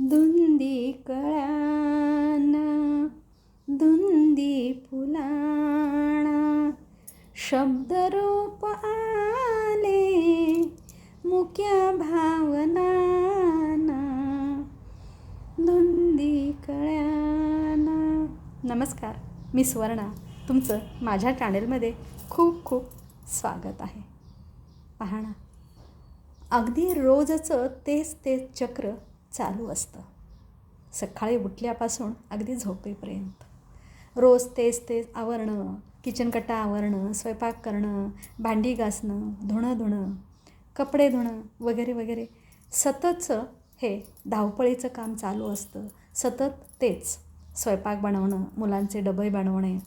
धुंदी कळाना धुंदी फुलाणा शब्दरूप आले मुक्या भावनाना. धुंदी कळ्याना नमस्कार मी सुवर्णा. तुमचं माझ्या चॅनेलमध्ये खूप खूप स्वागत आहे. पाहणा अगदी रोजचं तेच तेच चक्र चालू असतं. सकाळी उठल्यापासून अगदी झोपेपर्यंत. रोज तेच तेच आवरणं किचन कट्टा आवरणं स्वयंपाक करणं भांडी घासणं धुणं धुणं कपडे धुणं वगैरे वगैरे सततचं हे धावपळीचं काम चालू असतं. सतत तेच. स्वयंपाक बनवणं मुलांचे डबे बनवणे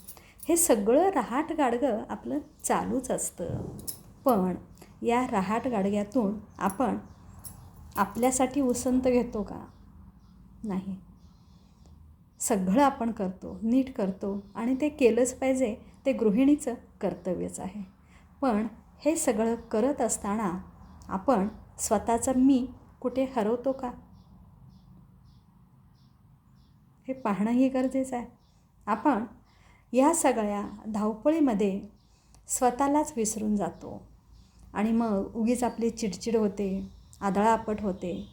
हे सगळं रहाट गाडगं आपलं चालूच असतं. पण या रहाट गाडग्यातून आपण आपल्यासाठी उसंत घेतो का? नाही. सगळं आपण करतो नीट करतो आणि ते केलंच पाहिजे ते गृहिणीचं कर्तव्यच आहे. पण हे सगळं करत असताना आपण स्वतःचं मी कुठे हरवतो का? हे पाहणंही गरजेचं आहे. आपण या सगळ्या धावपळीमध्ये स्वतःलाच विसरून जातो आणि मग उगीच आपली चिडचिड होते. आदळापट होते.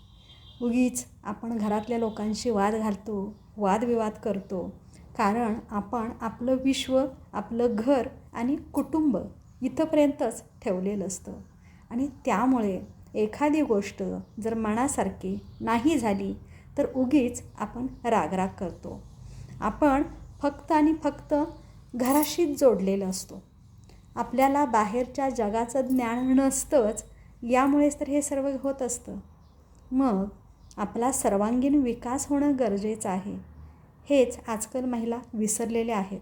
उगीच आपण घरातल्या लोकांशी वाद घालतो वादविवाद करतो. कारण आपण आपलं विश्व आपलं घर आणि कुटुंब इथंपर्यंतच ठेवलेलं असतं. आणि त्यामुळे एखादी गोष्ट जर मनासारखी नाही झाली तर उगीच आपण रागराग करतो. आपण फक्त आणि फक्त घराशीच जोडलेलं असतो. आपल्याला बाहेरच्या जगाचं ज्ञान नसतंच यामुळेच तर हे सर्व होत असतं. मग आपला सर्वांगीण विकास होणं गरजेचं आहे. हेच आजकाल महिला विसरलेल्या आहेत.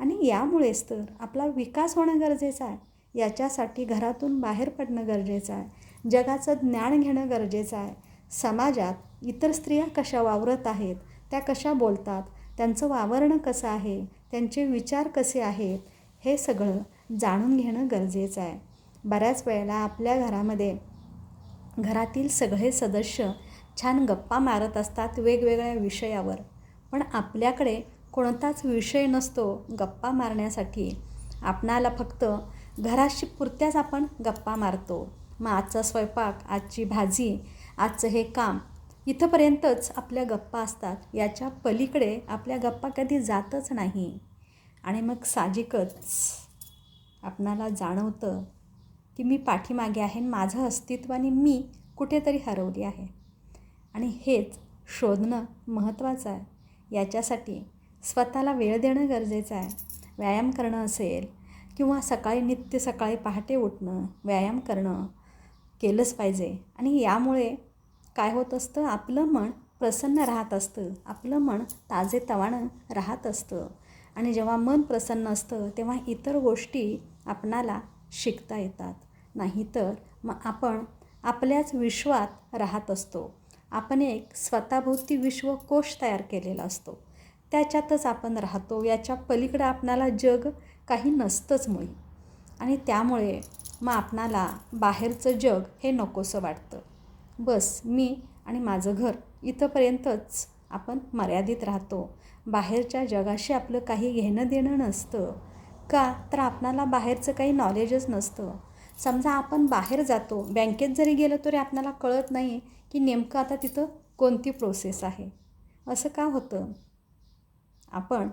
आणि यामुळेच तर आपला विकास होणं गरजेचं आहे. याच्यासाठी घरातून बाहेर पडणं गरजेचं आहे. जगाचं ज्ञान घेणं गरजेचं आहे. समाजात इतर स्त्रिया कशा वावरत आहेत त्या कशा बोलतात त्यांचं वावरणं कसं आहे त्यांचे विचार कसे आहेत हे सगळं जाणून घेणं गरजेचं आहे. बऱ्याच वेळेला आपल्या घरामध्ये घरातील सगळे सदस्य छान गप्पा मारत असतात वेगवेगळ्या विषयावर. पण आपल्याकडे कोणताच विषय नसतो गप्पा मारण्यासाठी. आपणाला फक्त घराशी पुरत्याच आपण गप्पा मारतो. मग आजचा स्वयंपाक आजची भाजी आजचं हे काम इथंपर्यंतच आपल्या गप्पा असतात. याच्या पलीकडे आपल्या गप्पा कधी जातच नाही. आणि मग साहजिकच आपणाला जाणवतं की मी पाठीमागे आहे आणि माझं अस्तित्व आणि मी कुठेतरी हरवली आहे. आणि हेच शोधणं महत्त्वाचं आहे. याच्यासाठी स्वतःला वेळ देणं गरजेचं आहे. व्यायाम करणं असेल किंवा सकाळी नित्य सकाळी पहाटे उठणं व्यायाम करणं केलंच पाहिजे. आणि यामुळे काय होत असतं? आपलं मन प्रसन्न राहत असतं. आपलं मन ताजेतवानं राहत असतं. आणि जेव्हा मन प्रसन्न असतं तेव्हा इतर गोष्टी आपणाला शिकता येतात. नाहीतर मग आपण आपल्याच विश्वात राहत असतो. आपण एक स्वतःभोवती विश्वकोश तयार केलेला असतो. त्याच्यातच आपण राहतो. याच्या पलीकडं आपणाला जग काही नसतंच मुळी. आणि त्यामुळे मग आपणाला बाहेरचं जग हे नकोसं वाटतं. बस मी आणि माझं घर इथंपर्यंतच आपण मर्यादित राहतो. बाहेरच्या जगाशी आपलं काही घेणं देणं नसतं. का? तर आपणाला बाहेरचं काही नॉलेजच नसतं. समजा आपण बाहेर जातो बँकेत जरी गेलो तरी आपल्याला कळत नाही की नेमकं आता तिथं कोणती प्रोसेस आहे. असं का होतं? आपण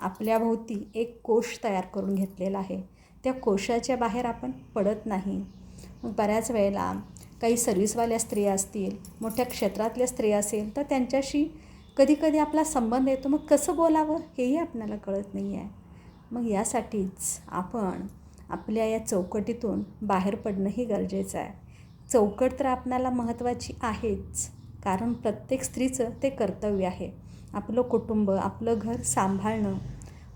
आपल्याभोवती एक कोश तयार करून घेतलेला आहे. त्या कोशाच्या बाहेर आपण पडत नाही. मग बऱ्याच वेळेला काही सर्व्हिसवाल्या स्त्रिया असतील मोठ्या क्षेत्रातल्या स्त्रिया असेल तर त्यांच्याशी कधीकधी आपला संबंध येतो. मग कसं बोलावं? हेही आपल्याला कळत नाही आहे मग यासाठीच आपण आपल्या या चौकटीतून बाहेर पडणंही गरजेचं आहे. चौकट तर आपणाला महत्त्वाची आहेच कारण प्रत्येक स्त्रीचं ते कर्तव्य आहे. आपलं कुटुंब आपलं घर सांभाळणं.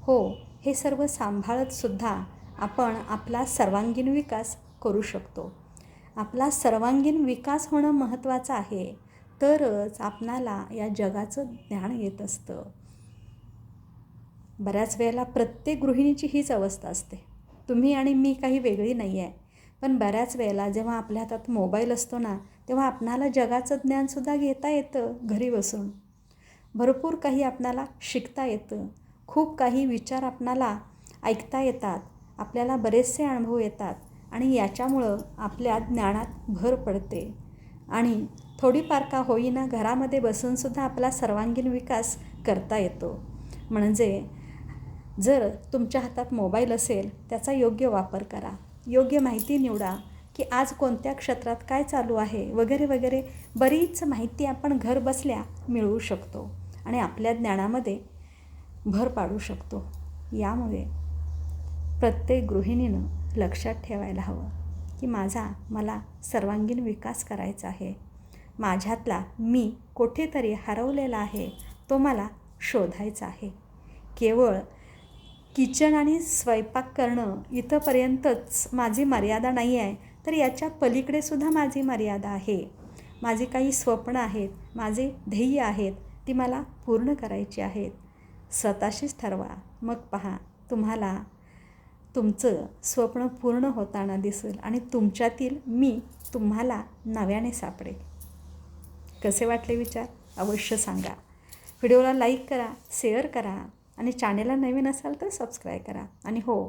हो हे सर्व सांभाळतसुद्धा आपण आपला सर्वांगीण विकास करू शकतो. आपला सर्वांगीण विकास होणं महत्त्वाचं आहे. तरच आपणाला या जगाचं ज्ञान येत असतं. बऱ्याच वेळेला प्रत्येक गृहिणीची हीच अवस्था असते. तुम्ही आणि मी काही वेगळी नाही आहे. पण बऱ्याच वेळेला जेव्हा आपल्या हातात मोबाईल असतो ना तेव्हा आपणाला जगाचं ज्ञानसुद्धा घेता येतं घरी बसून. भरपूर काही आपणाला शिकता येतं. खूप काही विचार आपणाला ऐकता येतात. आपल्याला बरेचसे अनुभव येतात आणि याच्यामुळं आपल्या ज्ञानात भर पडते. आणि थोडीफार का होईना घरामध्ये बसूनसुद्धा आपला सर्वांगीण विकास करता येतो. म्हणजे जर तुमच्या हातात मोबाईल असेल त्याचा योग्य वापर करा. योग्य माहिती निवडा की आज कोणत्या क्षेत्रात काय चालू आहे वगैरे वगैरे. बरीच माहिती आपण घर बसल्या मिळवू शकतो आणि आपल्या ज्ञानामध्ये भर पाडू शकतो. यामुळे प्रत्येक गृहिणीनं लक्षात ठेवायला हवं की माझा मला सर्वांगीण विकास करायचा आहे. माझ्यातला मी कुठेतरी हरवलेला आहे तो मला शोधायचा आहे. केवळ किचन आणि स्वयंपाक करणं इथंपर्यंतच माझी मर्यादा नाही आहे तर याच्या पलीकडे सुद्धा माझी मर्यादा आहे. माझी काही स्वप्न आहेत माझे ध्येय आहेत ती मला पूर्ण करायची आहेत. स्वतःशीच ठरवा. मग पहा तुम्हाला तुमचं स्वप्न पूर्ण होताना दिसेल आणि तुमच्यातील मी तुम्हाला नव्याने सापडेल. कसे वाटले विचार? अवश्य सांगा. व्हिडिओला लाईक करा शेअर करा. आणि चॅनेलला नवीन असाल तर सबस्क्राईब करा. आणि हो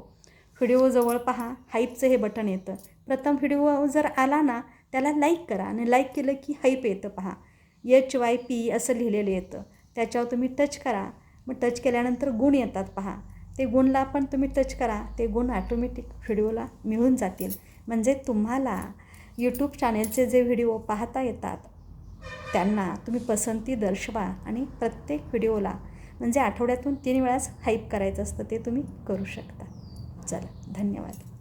व्हिडिओ जवळ पहा हाईपचं हे बटन येतं. प्रथम व्हिडिओ जर आला ना त्याला लाईक करा. आणि लाईक केलं की हाईप येतं पहा. एच वाय पी असं लिहिलेलं येतं. त्याच्यावर तुम्ही टच करा. मग टच केल्यानंतर गुण येतात पहा. ते गुणला पण तुम्ही टच करा. ते गुण ॲटोमॅटिक व्हिडिओला मिळून जातील. म्हणजे तुम्हाला यूट्यूब चॅनेलचे जे व्हिडिओ पाहता येतात त्यांना तुम्ही पसंती दर्शवा. आणि प्रत्येक व्हिडिओला म्हणजे आठवड्यातून तीन वेळाच हाईप करायचं असतं ते तुम्ही करू शकता. चला धन्यवाद.